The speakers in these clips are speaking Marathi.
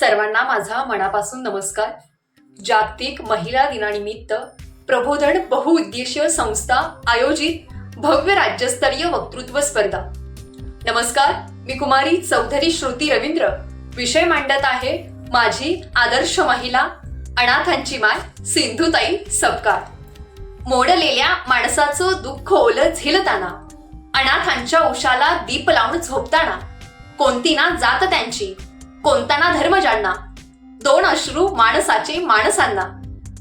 सर्वांना माझा मनापासून नमस्कार. जागतिक महिला दिनानिमित्त प्रबोधन बहुउद्देशीय संस्था आयोजित भव्य राज्यस्तरीय वक्तृत्व स्पर्धा. नमस्कार मी कुमारी चौधरी श्रुती रवींद्र. विषय मांडत आहे माझी आदर्श महिला अनाथांची माय सिंधुताई सपकाळ. मोडलेल्या माणसाचं दुःख ओलं झेलताना अनाथांच्या उशाला दीप लावून झोपताना कोणती ना जात त्यांची कोणताना धर्म जाणना दोन अश्रू माणसाचे माणसांना.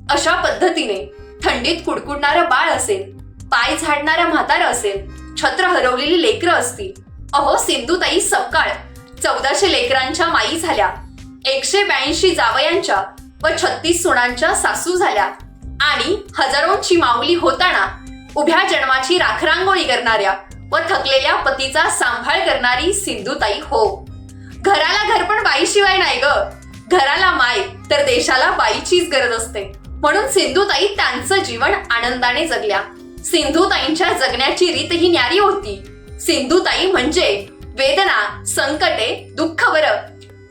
अशा पद्धतीने थंडीत कुडकुडणारं बाळ असेल पाय झाडणाऱ्या म्हातारा असेल छत्र हरवलेली लेकरं असतील. अहो सिंधुताई सपकाळ चौदाशे लेकरांच्या माई झाल्या. एकशे ब्याऐंशी जावयांच्या व छत्तीस सुणांच्या सासू झाल्या. आणि हजारोंची माऊली होताना उभ्या जन्माची राखरांगोळी करणाऱ्या व थकलेल्या पतीचा सांभाळ करणारी सिंधुताई हो. घराला घर पण बाईशिवाय नाही ग. घराला माय तर देशाला बाईचीच गरज असते. म्हणून सिंधुताई त्यांचं जीवन आनंदाने जगल्या. सिंधुताईंच्या जगण्याची रीत ही न्यारी होती. सिंधुताई म्हणजे वेदना संकटे दुःख वर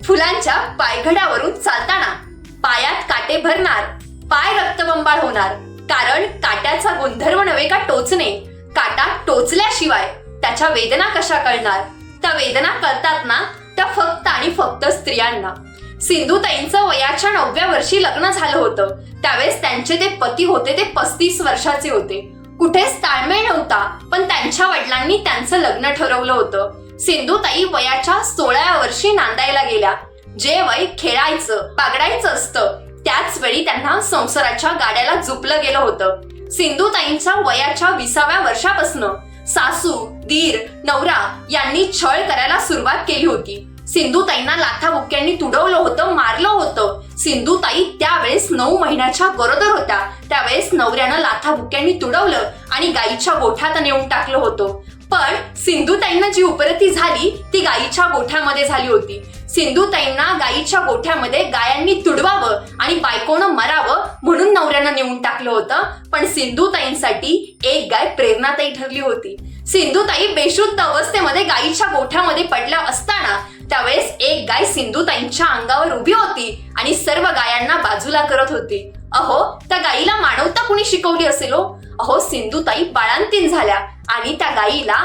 फुलांच्या पायघड्यावरून चालताना. पायात काटे भरणार पाय रक्तबंबाळ होणार. कारण काट्याचा गुणधर्म नव्हे का टोचणे? काटा टोचल्याशिवाय त्याच्या वेदना कशा कळणार? त्या वेदना कळतात ना त्या फक्त आणि फक्त स्त्रियांना. सिंधुताईंचं वयाच्या नवव्या वर्षी लग्न झालं होतं. त्यावेळेस त्यांचे ते पती होते ते पस्तीस वर्षाचे होते. कुठेच ताळमेळ नव्हता पण त्यांच्या वडिलांनी त्यांचं लग्न ठरवलं होतं. सिंधुताई वयाच्या सोळाव्या वर्षी नांदायला गेल्या. जे वय खेळायचं बागडायचं असतं त्याच वेळी त्यांना संसाराच्या गाड्याला झुपलं गेलं होतं. सिंधुताईंच्या वयाच्या विसाव्या वर्षापासून सासू दीर नवरा यांनी छळ करायला सुरुवात केली होती. सिंधुताईंना लाथाबुक्क्यांनी तुडवलं होतं मारलं होतं. सिंधुताई त्यावेळेस नऊ महिन्याच्या गरोदर होत्या. त्यावेळेस नवऱ्यानं लाथाबुक्क्यांनी तुडवलं आणि गाईच्या गोठ्यात नेऊन टाकलं होतं. पण सिंधुताईंना जी उपरती झाली ती गाईच्या गोठ्यामध्ये झाली होती. सिंधुताईंना गाईच्या गोठ्यामध्ये गायांनी तुडवावं आणि बायकोनं मरावं म्हणून नवऱ्यानं नेऊन टाकलं होतं. पण सिंधुताईंसाठी एक गाय प्रेरणाताई ठरली होती. सिंधुताई बेशुद्ध अवस्थेमध्ये गायीच्या गोठ्यामध्ये पडल्या असताना त्यावेळेस एक गाय सिंधुताईंच्या अंगावर उभी होती आणि सर्व गायांना बाजूला करत होती. अहो त्या गाईला मानवता कुणी शिकवली असेल हो? अहो सिंधुताई बाळांतीन झाल्या आणि त्या गाईला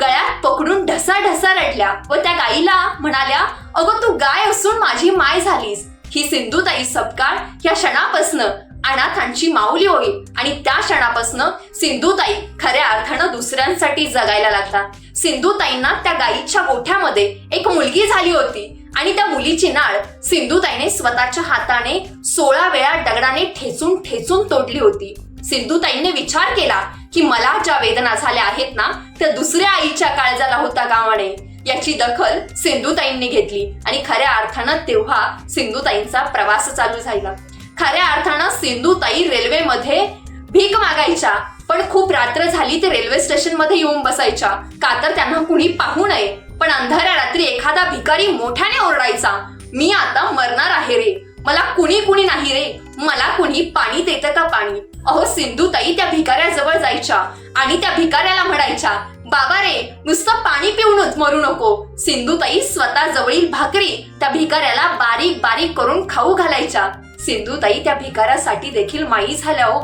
गळ्यात पकडून ढसा ढसा रडल्या व त्या गाईला म्हणाल्या अगं तू गाय असून माझी माय झालीस. ही सिंधुताई सपकाळ या क्षणापासनं अनाथांची माऊली होईल आणि त्या क्षणापासनं सिंधुताई खऱ्या अर्थानं दुसऱ्यांसाठी जगायला लागतात सिंधुताईंना त्या गाईच्या गोठ्यामध्ये एक मुलगी झाली होती आणि त्या मुलीची नाळ सिंधुताईने स्वतःच्या हाताने सोळा वेळा दगडाने ठेचून ठेचून तोडली होती. सिंधुताईने विचार केला की मला ज्या वेदना झाल्या आहेत ना त्या दुसऱ्या आईच्या काळजाला होता गावाने. याची दखल सिंधुताईंनी घेतली आणि खऱ्या अर्थानं तेव्हा सिंधुताईंचा प्रवास चालू झाला. खऱ्या अर्थानं सिंधुताई रेल्वेमध्ये भीक मागायच्या पण खूप रात्र झाली ते रेल्वे स्टेशनमध्ये येऊन बसायच्या. का तर त्यांना कुणी पाहू नये पण अंधाऱ्या रात्री एखादा भिकारी मोठ्याने ओरडायचा मी आता मरणार आहे रे मला कुणी कुणी नाही रे मला कुणी पाणी देतं का पाणी? अहो सिंधुताई त्या भिकाऱ्याजवळ जायच्या आणि त्या भिकाऱ्याला म्हणायच्या बाबा रे नुसतं पाणी पिऊनच मरू नको. सिंधुताई स्वतः जवळील भाकरी त्या भिकाऱ्याला बारीक बारीक करून खाऊ घालायच्या. सिंधुताई त्या भिकाऱ्यासाठी देखील माई झाल्या हो.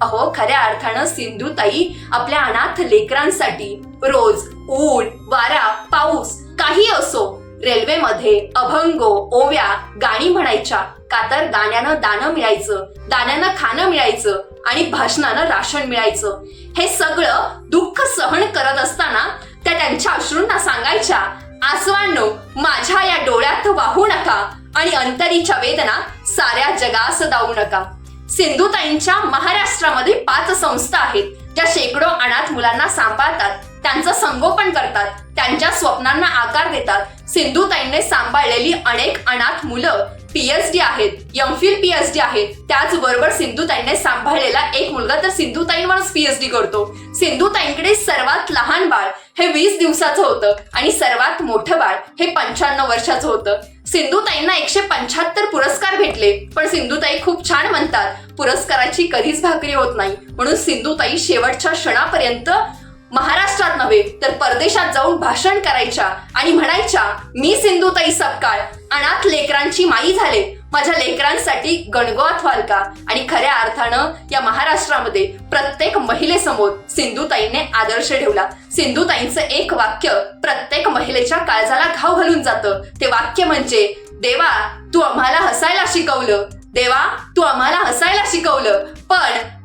अहो खऱ्या अर्थानं सिंधुताई आपल्या अनाथ लेकरांसाठी रोज ऊन वारा पाऊस काही असो. रेल्वेमध्ये अभंग ओव्या गाणी म्हणायच्या. का तर गाण्यानं दानं मिळायचं दाण्यानं खाणं मिळायचं आणि भाषणानं राशन मिळायचं. हे सगळं दुःख सहन करत असताना त्या त्यांच्या अश्रूंना सांगायच्या आसवांनो माझ्या या डोळ्यात वाहू नका आणि अंतरीच्या वेदना साऱ्या जगास दावू नका. सिंधुताईंच्या महाराष्ट्रामध्ये पाच संस्था आहेत ज्या शेकडो अनाथ मुलांना सांभाळतात त्यांचं संगोपन करतात त्यांच्या स्वप्नांना आकार देतात. सिंधुताईंने सांभाळलेली अनेक अनाथ मुलं पीएचडी आहेत एमफिल पीएचडी आहेत त्याचबरोबर सिंधुताईंने सांभाळलेला एक मुलगा तर सिंधुताईंवरच पीएचडी करतो. सिंधुताईंकडे सर्वात लहान बाळ हे वीस दिवसाचं होतं आणि सर्वात मोठं बाळ हे पंच्याण्णव वर्षाचं होतं. सिंधुताईंना एकशे पंच्याहत्तर पुरस्कार भेटले पण सिंधुताई खूप छान म्हणतात पुरस्काराची कधीच भाकरी होत नाही. म्हणून सिंधुताई शेवटच्या क्षणापर्यंत महाराष्ट्रात नव्हे तर परदेशात जाऊन भाषण करायच्या आणि म्हणायच्या मी सिंधुताई सपकाळ अनाथ लेकरांची माई झाले. माझ्या लेकरांसाठी गणगोत व्हाल का? आणि खऱ्या अर्थानं या महाराष्ट्रामध्ये प्रत्येक महिलेसमोर सिंधुताईंने आदर्श ठेवला. सिंधुताईंचं एक वाक्य प्रत्येक महिलेच्या काळजाला घाव घालून जातं. ते वाक्य म्हणजे देवा तू आम्हाला हसायला शिकवलं. देवा तू आम्हाला हसायला शिकवलं. पण